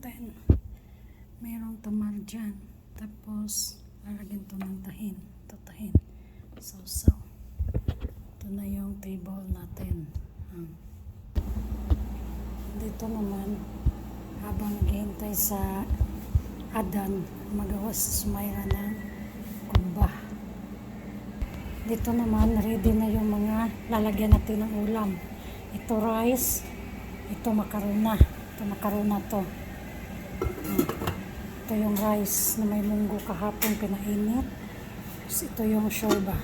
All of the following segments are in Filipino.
natin. Mayroong tamar dyan. Tapos, lalagyan to ng tahin. Ito tahin. So, so. Ito na yung table natin. Hmm. Dito naman, habang naghihintay sa Adan, magawa sa Sumayra ng kumba. Dito naman, ready na yung mga lalagyan natin ng ulam. Ito rice, ito makarona. Ito makarona to. Ito yung rice na may munggo kahapon pinainit. Tapos ito yung shorba.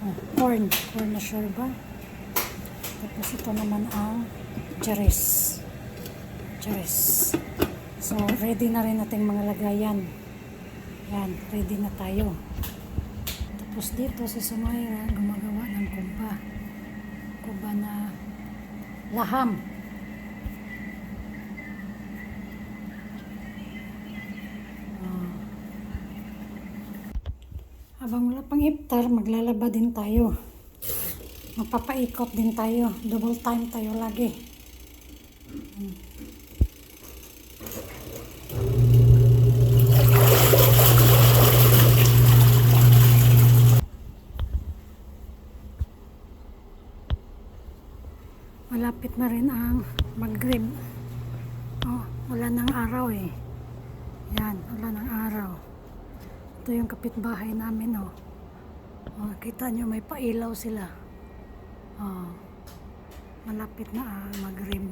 Oh, corn. Corn na shorba. Tapos ito naman ang jeres. Jeres. So, ready na rin nating mga lagayan. Yan, ready na tayo. Tapos dito si Sumayra gumagawa ng kumba. Kumba na laham. Habang wala pang iftar, maglalaba din tayo. Magpapaikot din tayo. Double time tayo lagi. Malapit na rin ang mag-grib. Oh, wala nang araw eh. Yan, wala nang araw. Ito yung kapitbahay namin oh. Oh, kita nyo may pailaw sila. Oh, malapit na ang mag-grib.